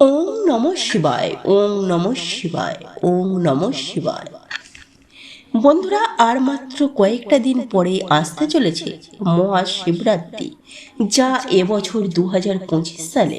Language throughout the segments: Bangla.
ওম নম শিবায়, ওম নম শিবায়, ওম নম শিবায়। বন্ধুরা, আর মাত্র কয়েকটা দিন পরে আসতে চলেছে মহাশিবরাত্রি, যা এবছর দু হাজার পঁচিশ সালে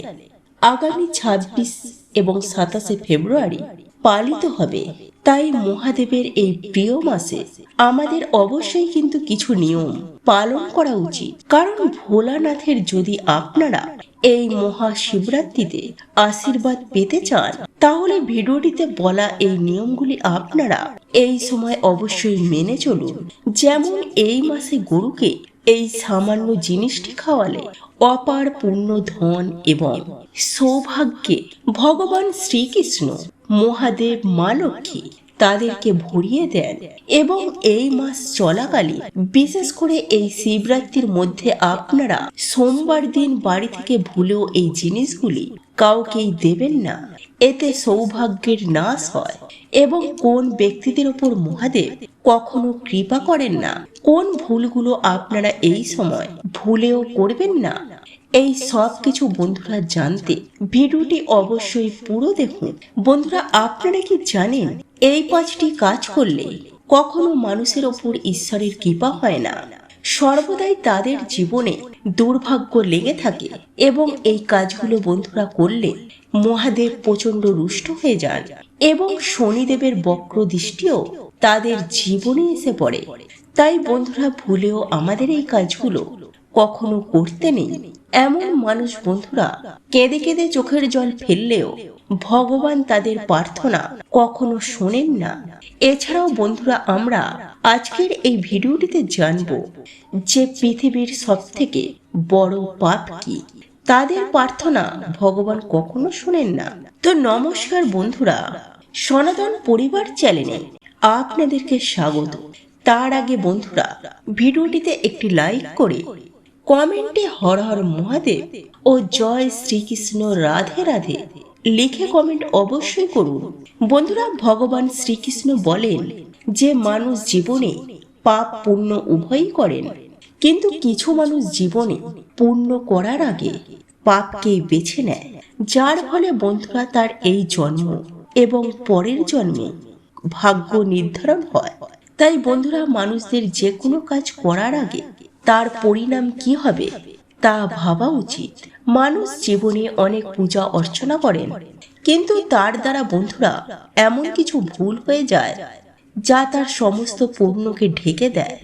আগামী ছাব্বিশ এবং সাতাশে ফেব্রুয়ারি পালিত হবে। তাই মহাদেবের এই প্রিয় মাসে আমাদের অবশ্যই কিন্তু কিছু নিয়ম পালন করা উচিত। কারণ ভোলানাথের যদি আপনারা এই মহাশিবরাত্রিতে আশীর্বাদ পেতে চান, তাহলে ভিডিওটিতে বলা এই নিয়মগুলি আপনারা এই সময় অবশ্যই মেনে চলুন। যেমন এই মাসে গরুকে এই সামান্য জিনিসটি খাওয়ালে অপার পূর্ণ ধন এবং সৌভাগ্যে ভগবান শ্রীকৃষ্ণ মহাদেব মা লক্ষ্মী তাদেরকে ভরিয়ে দেন এবং এই মাস চলাকালীন বিশেষ করে এই শিবরাত্রির মধ্যে আপনারা সোমবার দিন বাড়ি থেকে ভুলেও এই জিনিসগুলি কাউকেই দেবেন না। এতে সৌভাগ্যের নাশ হয় এবং কোন ব্যক্তিদের ওপর মহাদেব কখনো কৃপা করেন না, কোন ভুলগুলো আপনারা এই সময় ভুলেও করবেন না, এই সব কিছু বন্ধুরা জানতে ভিডিওটি অবশ্যই পুরো দেখুন। বন্ধুরা, আপনারা কি জানেন এই পাঁচটি কাজ করলে কখনো মানুষের ওপর ঈশ্বরের কৃপা হয় না। সর্বদাই তাদের জীবনে দুর্ভাগ্য লেগে থাকে এবং এই কাজগুলো বন্ধুরা করলে মহাদেব প্রচণ্ড রুষ্ট হয়ে যান এবং শনিদেবের বক্র দৃষ্টিও তাদের জীবনে এসে পড়ে। তাই বন্ধুরা, ভুলেও আমাদের এই কাজগুলো কখনো করতে নেই। এমন মানুষ বন্ধুরা, কেঁদে কেঁদে চোখের জল ফেললেও ভগবান তাদের প্রার্থনা কখনো শোনেন না। এছাড়াও বন্ধুরা, আমরা আজকের এই ভিডিওটিতে জানব যে পৃথিবীর সব থেকে বড় পাপ কি। তাদের প্রার্থনা ভগবান কখনো শোনেন না। তো নমস্কার বন্ধুরা, সনাতন পরিবার চ্যানেলে আপনাদেরকে স্বাগত। তার আগে বন্ধুরা, ভিডিওটিতে একটি লাইক করে কমেন্টে হর হর মহাদেব ও জয় শ্রীকৃষ্ণ রাধে রাধে লিখে কমেন্ট অবশ্যই করুন। বন্ধুরা, ভগবান শ্রীকৃষ্ণ বলেন যে মানুষ জীবনে পাপ পুণ্য উভয়ই করেন, কিন্তু কিছু মানুষ জীবনে পুণ্য করার আগে পাপকেই বেছে নেয়। যার ফলে বন্ধুরা, তার এই জন্ম এবং পরের জন্মে ভাগ্য নির্ধারণ হয়। তাই বন্ধুরা, মানুষদের যে কোনো কাজ করার আগে তার পরিণাম কি হবে তা ভাবা উচিত। মানুষ জীবনে অনেক পূজা অর্চনা করেন, কিন্তু তার দ্বারা বন্ধুরা এমন কিছু ভুল হয়ে যায় যা তার সমস্ত পূর্ণকে ঢেকে দেয়।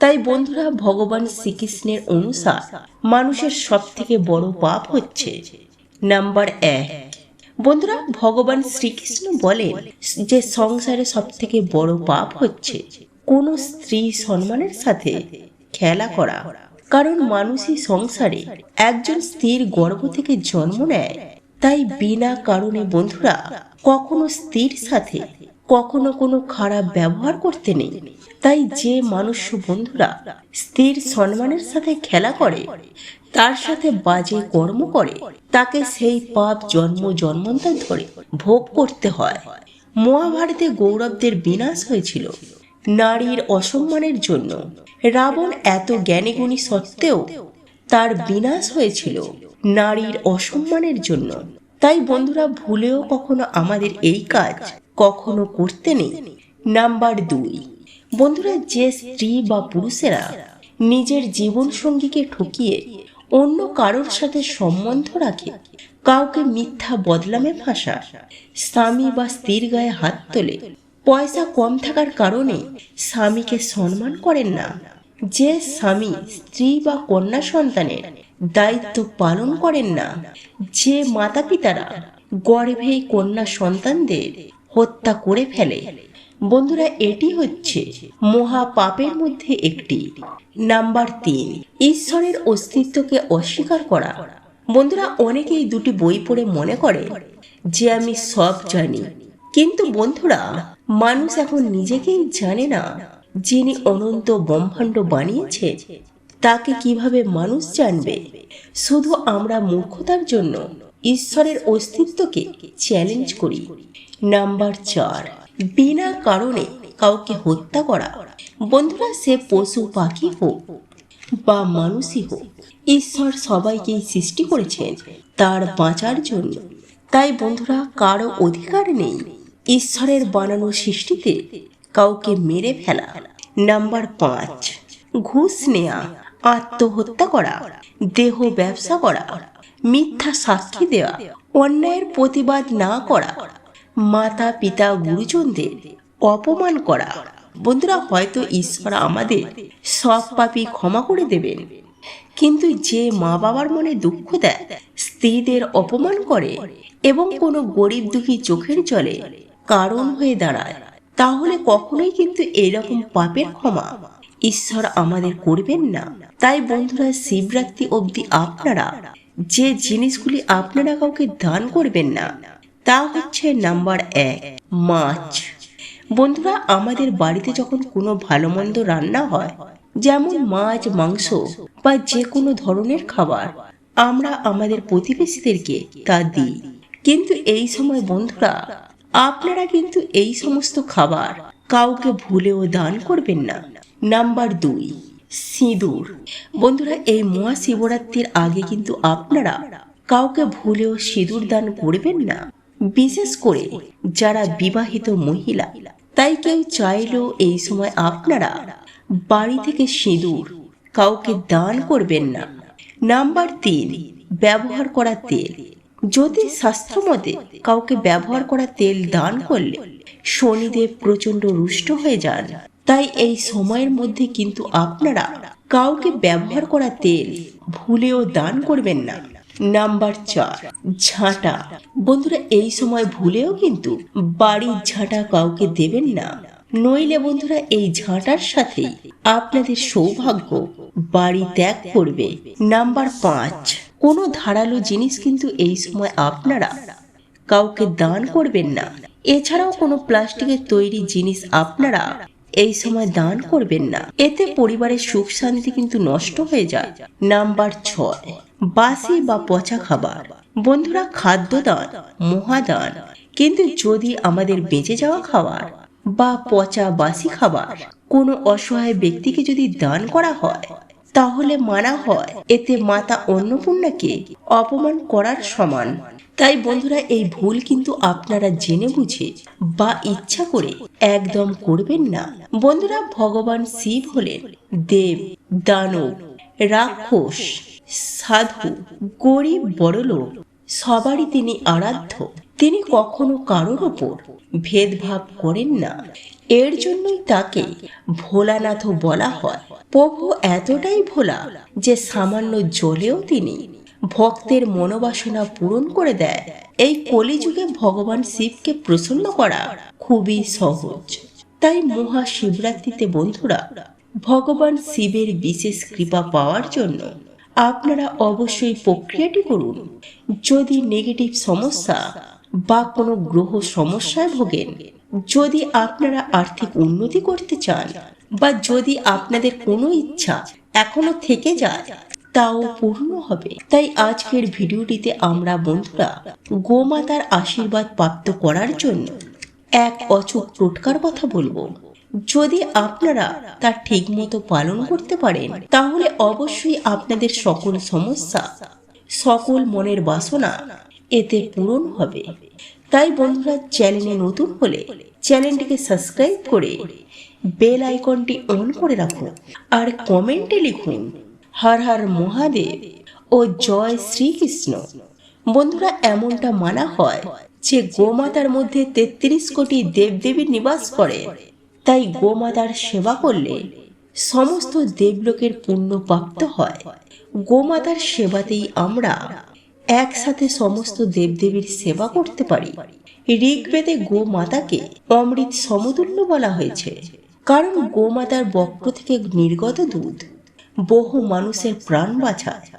তাই বন্ধুরা ভগবান শ্রীকৃষ্ণের অনুসার মানুষের সব থেকে বড় পাপ হচ্ছে নাম্বার এক। বন্ধুরা, ভগবান শ্রীকৃষ্ণ বলেন যে সংসারে সব থেকে বড় পাপ হচ্ছে কোন স্ত্রী সম্মানের সাথে খেলা করা। কারণ মানুষই সংসারে একজন স্ত্রীর গর্ভ থেকে জন্ম নেয়। তাই বিনা কারণে বন্ধুরা কখনো স্ত্রীর সাথে কখনো কোনো খারাপ ব্যবহার করতে নেই। তাই যে মানুষ বন্ধুরা স্ত্রীর সম্মানের সাথে খেলা করে, তার সাথে বাজে কর্ম করে, তাকে সেই পাপ জন্ম জন্মান্তর ধরে ভোগ করতে হয়। মহাভারতে গৌরবদের বিনাশ হয়েছিল। নারীর অসম্মানের জন্য। রাবণ এত জ্ঞানীগুণী সত্ত্বেও তার বিনাশ হয়েছিল নারীর অসম্মানের জন্য। তাই বন্ধুরা, ভুলেও কখনো আমাদের এই কাজ কখনো করতে নেই। নাম্বার দুই। বন্ধুরা, যে স্ত্রী বা পুরুষেরা নিজের জীবন সঙ্গীকে ঠকিয়ে অন্য কারোর সাথে সম্বন্ধ রাখে, কাউকে মিথ্যা বদলামে ফাঁসা স্বামী বা স্ত্রীর গায়ে হাত তোলে পয়সা কম থাকার কারণে স্বামীকে সম্মান করেন না। যে স্বামী স্ত্রী বা কন্যা সন্তানের দায়িত্ব পালন করেন না, যে মাতা পিতারা গর্ভেই কন্যা সন্তানদের হত্যা করে ফেলে। বন্ধুরা, এটি হচ্ছে মহা পাপের মধ্যে একটি। নাম্বার তিন, ঈশ্বরের অস্তিত্বকে অস্বীকার করা। বন্ধুরা, অনেকেই দুটি বই পড়ে মনে করে যে, আমি সব জানি। কিন্তু বন্ধুরা মানুষ এখন নিজেকেই জানে না যিনি অনন্ত ব্রহ্মাণ্ড বানিয়েছে, তাকে কীভাবে মানুষ জানবে? শুধু আমরা মূর্খতার জন্য ঈশ্বরের অস্তিত্বকে চ্যালেঞ্জ করি। নাম্বার চার, বিনা কারণে কাউকে হত্যা করা। বন্ধুরা, সে পশু পাখি হোক বা মানুষই হোক, ঈশ্বর সবাইকেই সৃষ্টি করেছেন, তার বাঁচার জন্য। তাই বন্ধুরা, কারও অধিকার নেই। ঈশ্বরের বানানো সৃষ্টিতে কাউকে মেরে ফেলা। নাম্বার পাঁচ, ঘুষ নেয়া, আত্মহত্যা করা, দেহ ব্যবসা করা, মিথ্যা সাক্ষী দেওয়া, অন্যায়ের প্রতিবাদ না করা মাতা পিতা গুরুজনদের অপমান করা। বন্ধুরা, হয়তো ঈশ্বর আমাদের সব পাপই ক্ষমা করে দেবেন। কিন্তু যে মা বাবার মনে দুঃখ দেয়, স্ত্রীদের অপমান করে এবং কোনো গরিব দুঃখী চোখের জলে কারণ হয়ে দাঁড়ায়। তাহলে কখনোই কিন্তু এরকম পাপের ক্ষমা ঈশ্বর আমাদের করবেন না। তাই বন্ধুরা, শিবরাত্রি অবধি আপনারা যে জিনিসগুলি আপনারা কাউকে দান করবেন না, তা হচ্ছে নাম্বার এক, মাছ। বন্ধুরা, আমাদের বাড়িতে যখন কোনো ভালো মন্দ রান্না হয়, যেমন মাছ, মাংস বা যে কোনো ধরনের খাবার, আমরা আমাদের প্রতিবেশীদেরকে তা দিই। কিন্তু এই সময় বন্ধুরা আপনারা কিন্তু এই সমস্ত খাবার কাউকে ভুলেও দান করবেন না। নাম্বার দুই, সিঁদুর। বন্ধুরা, এই মহাশিবরাত্রির আগে কিন্তু আপনারা কাউকে ভুলেও সিঁদুর দান করবেন না। বিশেষ করে যারা বিবাহিত মহিলা, তাই কেউ চাইলেও এই সময় আপনারা বাড়ি থেকে সিঁদুর কাউকে দান করবেন না। নাম্বার তিন, ব্যবহার করা তেল। যদি শাস্ত্র মতে কাউকে ব্যবহার করা তেল দান করলে শনিদেব প্রচণ্ড রুষ্ট হয়ে যান। তাই এই সময়ের মধ্যে কিন্তু আপনারা কাউকে ব্যবহার করা তেল ভুলেও দান করবেন না। নাম্বার চার, ঝাঁটা। বন্ধুরা, এই সময় ভুলেও কিন্তু বাড়ির ঝাঁটা কাউকে দেবেন না। নইলে বন্ধুরা, এই ঝাঁটার সাথেই আপনাদের সৌভাগ্য বাড়ি ত্যাগ করবে। নাম্বার পাঁচ কোনো ধারালো জিনিস কিন্তু এই সময় আপনারা কাউকে দান করবেন না। এছাড়াও কোনো প্লাস্টিকের তৈরি জিনিস আপনারা এই সময় দান করবেন না। এতে পরিবারের সুখ শান্তি কিন্তু নষ্ট হয়ে যায়। নাম্বার ছয়, বাসি বা পচা খাবার। বন্ধুরা, খাদ্যদান, মহাদান কিন্তু যদি আমাদের বেঁচে যাওয়া খাবার বা পচা বাসি খাবার কোনো অসহায় ব্যক্তিকে যদি দান করা হয় তাহলে মানা হয়। এতে মাতা অন্নপূর্ণাকে অপমান করার সমান। তাই বন্ধুরা, এই ভুল কিন্তু আপনারা জেনে বুঝে বা ইচ্ছা করে একদম করবেন না। বন্ধুরা, ভগবান শিব হলেন দেব, দানব, রাক্ষস, সাধু, গরিব, বড়লোক, সবারই তিনি আরাধ্য। তিনি কখনো কারোর ওপর ভেদভাব করেন না। এর জন্যই তাকে ভোলানাথ বলা হয়। প্রভু এতটাই ভোলা যে সামান্য জলেও তিনি ভক্তের মনোবাসনা পূরণ করে দেয়। এই কলিযুগে ভগবান শিবকে প্রসন্ন করা খুবই সহজ। তাই মহাশিবরাত্রিতে বন্ধুরা, ভগবান শিবের বিশেষ কৃপা পাওয়ার জন্য আপনারা অবশ্যই প্রক্রিয়াটি করুন। যদি নেগেটিভ সমস্যা বা কোনো গ্রহ সমস্যায় ভোগেন। যদি আপনারা আর্থিক উন্নতি করতে চান বা যদি আপনাদের কোনো ইচ্ছা এখনও থেকে যায়, তাও পূর্ণ হবে। তাই আজকের ভিডিওটিতে আমরা বন্ধুরা গোমাতার আশীর্বাদ প্রাপ্ত করার জন্য এক অচুক টোটকার কথা বলব। যদি আপনারা তা ঠিকমতো পালন করতে পারেন, তাহলে অবশ্যই আপনাদের সকল সমস্যা, সকল মনের বাসনা এতে পূরণ হবে। তাই বন্ধুরা চ্যানেলে নতুন হলে চ্যানেলটিকে সাবস্ক্রাইব করে বেল আইকনটি অন করে রাখুন আর কমেন্টে লিখুন, হর হর মহাদেব ও জয় শ্রীকৃষ্ণ। বন্ধুরা, এমনটা মানা হয় যে গোমাতার মধ্যে তেত্রিশ কোটি দেবদেবীর নিবাস করে। তাই গোমাতার সেবা করলে সমস্ত দেবলোকের পুণ্য প্রাপ্ত হয়। গোমাতার সেবাতেই আমরা একসাথে সমস্ত দেবদেবীর সেবা করতে পারি। ঋগ্বেদে গোমাতাকে অমৃত সমতুল্য বলা হয়েছে। কারণ গোমাতার বক্র থেকে নির্গত দুধ বহু মানুষের প্রাণ বাঁচায়।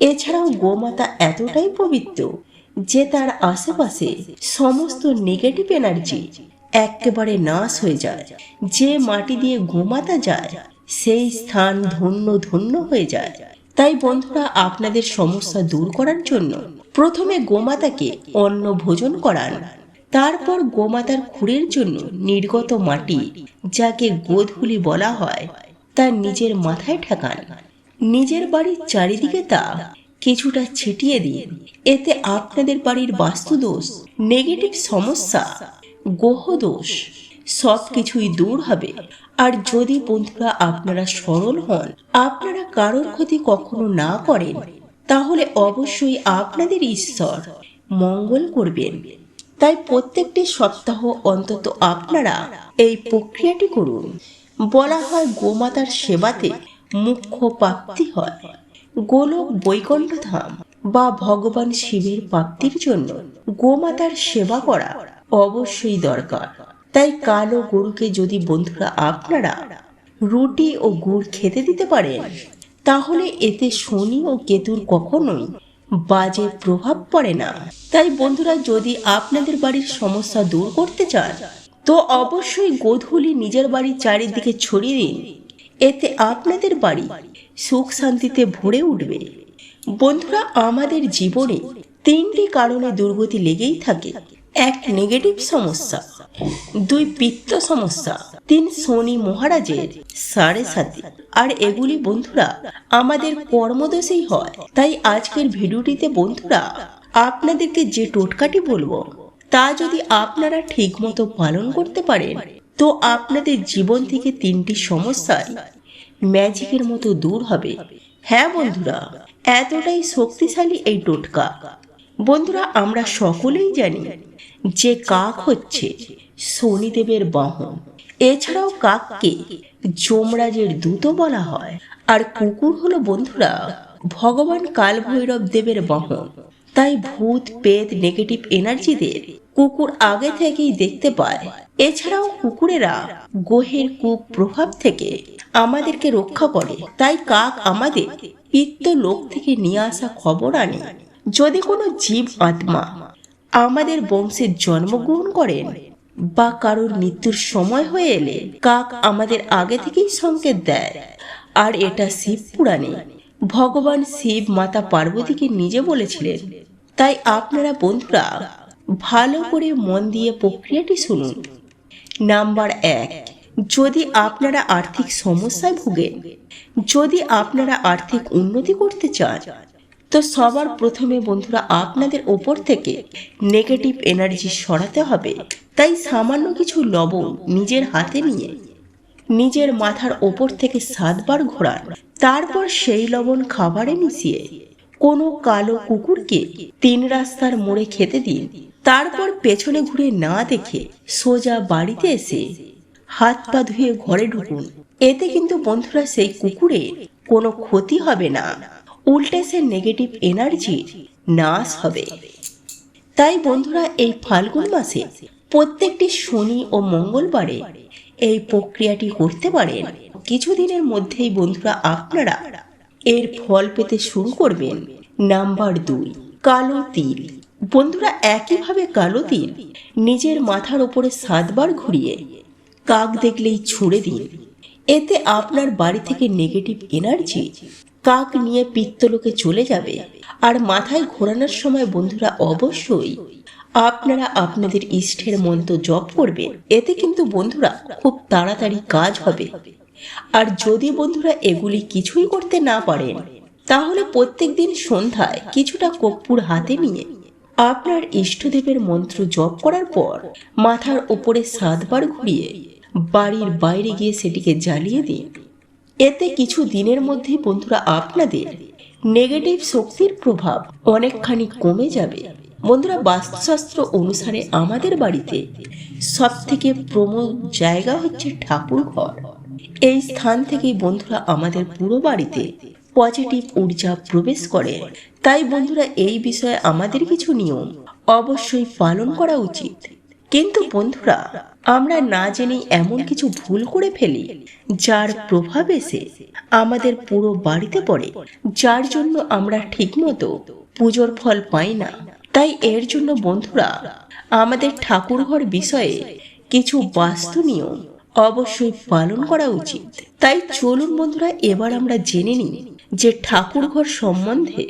এছাড়াও গোমাতা এতটাই পবিত্র যে তার আশেপাশে সমস্ত নেগেটিভ এনার্জি একেবারে নাশ হয়ে যায়। যে মাটি দিয়ে গোমাতা যায়, সেই স্থান ধন্য ধন্য হয়ে যায়। তাই বন্ধুরা, আপনাদের সমস্যা দূর করার জন্য প্রথমে গোমাতাকে অন্ন ভোজন করান। তারপর গোমাতার খুঁড়ের জন্য নির্গত মাটি, যাকে গোধুলি বলা হয়, তা নিজের মাথায় ঠেকান। নিজের বাড়ির চারিদিকে তা কিছুটা ছিটিয়ে দিন। এতে আপনাদের বাড়ির বাস্তুদোষ নেগেটিভ সমস্যা, গ্রহদোষ সব কিছুই দূর হবে। আর যদি বন্ধুরা আপনারা সরল হন, আপনারা কারোর ক্ষতি কখনো না করেন, তাহলে অবশ্যই আপনাদের ঈশ্বর মঙ্গল করবেন। তাই প্রত্যেকটি সপ্তাহ অন্তত আপনারা এই প্রক্রিয়াটি করুন। বলা হয় গোমাতার সেবাতে মুখ্য প্রাপ্তি হয়। গোলক বৈকুণ্ঠ ধাম বা ভগবান শিবের প্রাপ্তির জন্য গোমাতার সেবা করা অবশ্যই দরকার। তাই কালো গরুকে যদি বন্ধুরা আপনারা রুটি ও গুড় খেতে দিতে পারেন তাহলে এতে শনি ও কেতুর কখনোই বাজে প্রভাব পড়ে না। তাই বন্ধুরা, যদি আপনাদের বাড়ির সমস্যা দূর করতে চান, তো অবশ্যই গোধূলি নিজের বাড়ির চারিদিকে ছড়িয়ে দিন। এতে আপনাদের বাড়ি সুখ শান্তিতে ভরে উঠবে। বন্ধুরা, আমাদের জীবনে তিনটি কারণে দুর্গতি লেগেই থাকে। এক নেগেটিভ সমস্যা, দুই পিত্ত সমস্যা, তিন শনি মহারাজের সাড়ে সাথে। আর এগুলি বন্ধুরা, আমাদের কর্মদোষেই হয়। তাই আজকের ভিডিওটিতে বন্ধুরা, আপনাদেরকে যে টোটকাটি বলব, তা যদি আপনারা ঠিকমতো পালন করতে পারেন, তো আপনাদের জীবন থেকে তিনটি সমস্যায় ম্যাজিকের মতো দূর হবে। হ্যাঁ বন্ধুরা, এতটাই শক্তিশালী এই টোটকা। বন্ধুরা, আমরা সকলেই জানি যে কাক হচ্ছে শনিদেবের বাহন। এছাড়াও কাককে যমরাজের দূত বলা হয়। আর কুকুর হলো বন্ধুরা ভগবান কাল ভৈরব দেবের বাহন। তাই ভূত পেত নেগেটিভ এনার্জিদের কুকুর আগে থেকেই দেখতে পায়। এছাড়াও কুকুরেরা গ্রহের কূপ প্রভাব থেকে আমাদেরকে রক্ষা করে। তাই কাক আমাদের পিত্ত লোক থেকে নিয়ে আসা খবর আনে। যদি কোনো জীব আত্মা আমাদের বংশের জন্মগ্রহণ করেন বা কারোর মৃত্যুর সময় হয়ে এলে কাক আমাদের আগে থেকেই সংকেত দেয়। আর এটা শিব পুরাণে ভগবান শিব মাতা পার্বতীকে নিজে বলেছিলেন। তাই আপনারা বন্ধুরা ভালো করে মন দিয়ে প্রক্রিয়াটি শুনুন। নাম্বার এক, যদি আপনারা আর্থিক সমস্যায় ভুগেন, যদি আপনারা আর্থিক উন্নতি করতে চান তো সবার প্রথমে বন্ধুরা আপনাদের ওপর থেকে নেগেটিভ এনার্জি সরাতে হবে। তাই সামান্য কিছু লবণ নিজের হাতে নিয়ে নিজের মাথার ওপর থেকে সাতবার ঘোরান। তারপর সেই লবণ খাবারে মিশিয়ে কোনো কালো কুকুরকে তিন রাস্তার মোড়ে খেতে দিন। তারপর পেছনে ঘুরে না দেখে সোজা বাড়িতে এসে হাত পা ধুয়ে ঘরে ঢুকুন। এতে কিন্তু বন্ধুরা সেই কুকুরের কোনো ক্ষতি হবে না। উল্টে সে নেগেটিভ এনার্জি নাশ হবে। তাই বন্ধুরা, এই ফাল্গুন মাসে প্রত্যেকটি শনি ও মঙ্গলবারে এই প্রক্রিয়াটি করতে পারেন। কিছুদিনের মধ্যেই বন্ধুরা, আপনারা এর ফল পেতে শুরু করবেন। নাম্বার দুই, কালো তিল। বন্ধুরা, একইভাবে কালো তিল নিজের মাথার ওপরে সাতবার ঘুরিয়ে কাক দেখলেই ছুঁড়ে দিন। এতে আপনার বাড়ি থেকে নেগেটিভ এনার্জি কাক নিয়ে পিত্তলোকে চলে যাবে আর মাথায় ঘোরানোর সময় বন্ধুরা অবশ্যই আপনারা আপনাদের ইষ্টের মন্ত্র জপ করবেন। এতে কিন্তু বন্ধুরা খুব তাড়াতাড়ি কাজ হবে। আর যদি বন্ধুরা এগুলি কিছুই করতে না পারেন, তাহলে প্রত্যেক দিন সন্ধ্যায় কিছুটা কর্পূর হাতে নিয়ে আপনার ইষ্টদেবের মন্ত্র জপ করার পর মাথার ওপরে সাতবার ঘুরিয়ে বাড়ির বাইরে গিয়ে সেটিকে জ্বালিয়ে দিন। এতে কিছু দিনের মধ্যেই বন্ধুরা আপনাদের নেগেটিভ শক্তির প্রভাব অনেকখানি কমে যাবে। বন্ধুরা, বাস্তুশাস্ত্র অনুসারে আমাদের বাড়িতে সব থেকে প্রমুখ জায়গা হচ্ছে ঠাকুর ঘর। এই স্থান থেকেই বন্ধুরা আমাদের পুরো বাড়িতে পজিটিভ ঊর্জা প্রবেশ করে। তাই বন্ধুরা, এই বিষয়ে আমাদের কিছু নিয়ম অবশ্যই পালন করা উচিত। কিন্তু বন্ধুরা আমরা না জেনেই এমন কিছু ভুল করে ফেলি, যার প্রভাব এসে আমাদের পুরো বাড়িতে পড়ে, যার জন্য আমরা ঠিকমতো পুজোর ফল পাই না। তাই এর জন্য বন্ধুরা, আমাদের ঠাকুরঘর বিষয়ে কিছু বাস্তু নিয়ম অবশ্যই পালন করা উচিত। তাই চলুন বন্ধুরা, এবার আমরা জেনে নিই যে ঠাকুরঘর সম্বন্ধে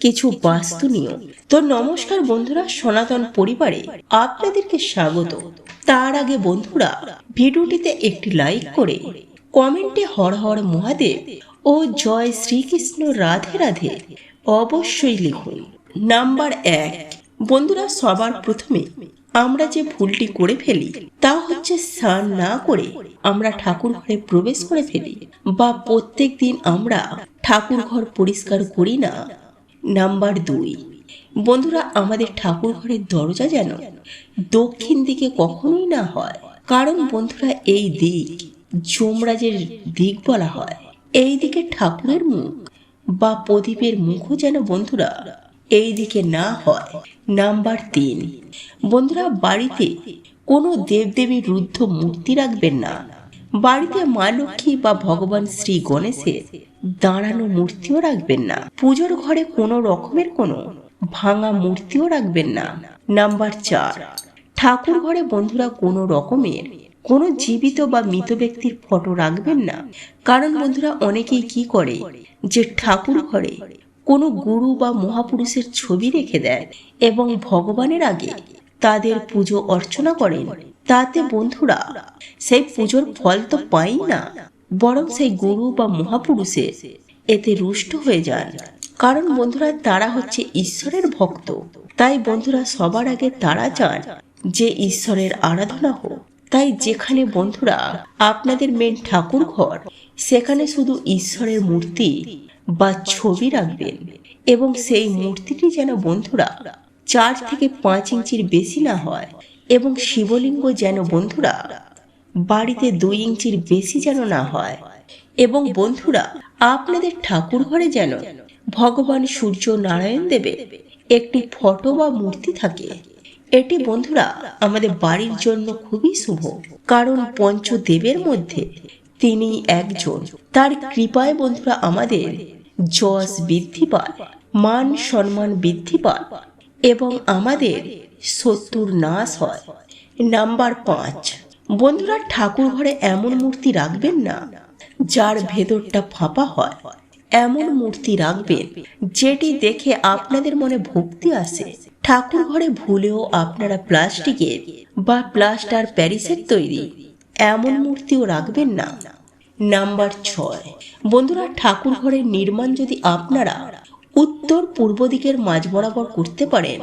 কিছু বাস্তু নিয়ম। তো নমস্কার বন্ধুরা, সনাতন পরিবারে আপনাদেরকে স্বাগত। তার আগে বন্ধুরা, ভিডিওটিতে একটি লাইক করে কমেন্টে হর হর মহাদেব ও জয় শ্রীকৃষ্ণ রাধে রাধে অবশ্যই লিখুন। নাম্বার এক। বন্ধুরা, সবার প্রথমে আমরা যে ভুলটি করে ফেলি, তা হচ্ছে স্নান না করে আমরা ঠাকুর ঘরে প্রবেশ করে ফেলি বা প্রত্যেক দিন আমরা ঠাকুর ঘর পরিষ্কার করি না। নাম্বার দুই। বন্ধুরা, আমাদের ঠাকুর ঘরের দরজা যেন দক্ষিণ দিকে কখনোই না হয়। কারণ বন্ধুরা, এই দিক যমরাজের দিক বলা হয়। এই দিকে ঠাকুরের মুখ বা প্রদীপের মুখও যেন বন্ধুরা এই দিকে না হয়। নাম্বার তিন। বন্ধুরা, বাড়িতে কোনো দেবদেবীর রুদ্ধ মূর্তি রাখবেন না। বাড়িতে মা লক্ষ্মী বা ভগবান শ্রী গণেশের দাঁড়ানো মূর্তিও রাখবেন না। পুজোর ঘরে কোনো রকমের কোনো ভাঙা মূর্তিও রাখবেন না। নাম্বার চার, ঠাকুর ঘরে বন্ধুরা কোনো রকমের কোনো জীবিত বা মৃত ব্যক্তির ফটো রাখবেন না। কারণ বন্ধুরা অনেকেই কি করে যে ঠাকুর ঘরে কোনো গুরু বা মহাপুরুষের ছবি রেখে দেয় এবং ভগবানের আগে তাদের পুজো অর্চনা করেন। তাতে বন্ধুরা সেই পুজোর ফল তো পাই না, বরং সেই গুরু বা মহাপুরুষের এতে রুষ্ট হয়ে যান। কারণ বন্ধুরা, তারা হচ্ছে ঈশ্বরের ভক্ত। তাই বন্ধুরা, সবার আগে তারা চান যে ঈশ্বরের আরাধনা হোক। তাই যেখানে বন্ধুরা, আপনাদের মেন ঠাকুর ঘর, সেখানে শুধু ঈশ্বরের মূর্তি বা ছবি রাখবেন এবং সেই মূর্তিটি যেন বন্ধুরা চার থেকে পাঁচ ইঞ্চির বেশি না হয় এবং শিবলিঙ্গ যেন বন্ধুরা বাড়িতে দুই ইঞ্চির বেশি যেন না হয় এবং বন্ধুরা, আপনাদের ঠাকুর ঘরে যেন ভগবান সূর্য নারায়ণ দেবের একটি ফটো বা মূর্তি থাকে। এটি বন্ধুরা, আমাদের বাড়ির জন্য খুবই শুভ। কারণ পঞ্চদেবের মধ্যে তিনি একজন। তার কৃপায় বন্ধুরা, আমাদের যশ বৃদ্ধি পায়, মান সম্মান বৃদ্ধি পায় এবং আমাদের শত্রুর নাশ হয়। নাম্বার পাঁচ, বন্ধুরা ঠাকুর ঘরে এমন মূর্তি রাখবেন না, যার ভেতরটা ফাঁপা হয়। এমন মূর্তি রাখবেন, যেটি দেখে আপনাদের মনে ভক্তি আসে। ঠাকুর ঘরে ভুলেও আপনারা প্লাস্টিকের বা প্লাস্টার প্যারিসের তৈরি এমন মূর্তিও রাখবেন না। নাম্বার ছয়। বন্ধুরা, ঠাকুর ঘরের নির্মাণ যদি আপনারা উত্তর পূর্ব দিকের মাঝ বরাবর করতে পারেন,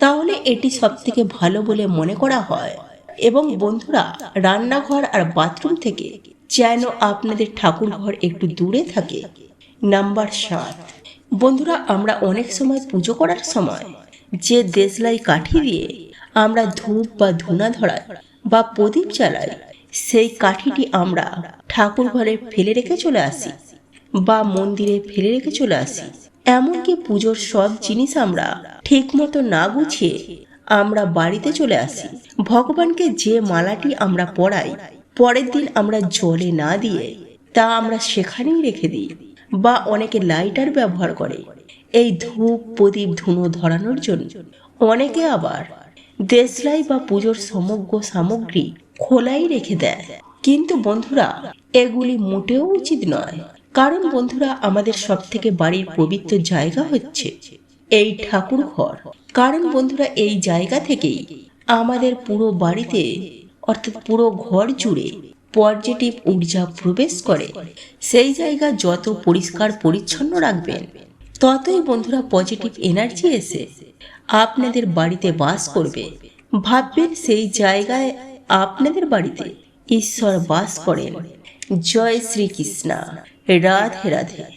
তাহলে এটি সব থেকে ভালো বলে মনে করা হয়। এবং বন্ধুরা, রান্নাঘর আর বাথরুম থেকে যেন আপনাদের ঠাকুর ঘর একটু দূরে থাকে নাম্বার সাত। বন্ধুরা, আমরা অনেক সময় পুজো করার সময় যে দেশলাই কাঠি দিয়ে আমরা ধূপ বা ধুনা ধরাই বা প্রদীপ জ্বালাই, সেই কাঠিটি আমরা ঠাকুর ঘরে ফেলে রেখে চলে আসি বা মন্দিরে ফেলে রেখে চলে আসি। এমনকি পুজোর সব জিনিস আমরা ঠিক মতো না গুছিয়ে আমরা বাড়িতে চলে আসি। ভগবানকে যে মালাটি আমরা পড়াই পরের দিন আমরা জলে না দিয়ে তা আমরা সেখানেই রেখে দিই। বা অনেকে লাইটার ব্যবহার করে। এই ধূপ, প্রদীপ, ধুনো ধরানোর জন্য। অনেকে আবার দেশলাই বা পুজোর সমগ্র সামগ্রী খোলাই রেখে দেয়। কিন্তু বন্ধুরা, এগুলি মোটেও উচিত নয়। কারণ বন্ধুরা, আমাদের সব থেকে বাড়ির পবিত্র জায়গা হচ্ছে এই ঠাকুর ঘর কারণ বন্ধুরা, এই জায়গা থেকেই আমাদের পুরো বাড়িতে, অর্থাৎ পুরো ঘর জুড়ে পজিটিভ ঊর্জা প্রবেশ করে। সেই জায়গা যত পরিষ্কার, পরিচ্ছন্ন রাখবেন, ততই বন্ধুরা পজিটিভ এনার্জি এসে আপনাদের বাড়িতে বাস করবে। ভাববেন সেই জায়গায় আপনাদের বাড়িতে ঈশ্বর বাস করেন। জয় শ্রীকৃষ্ণা। রাধে রাধে।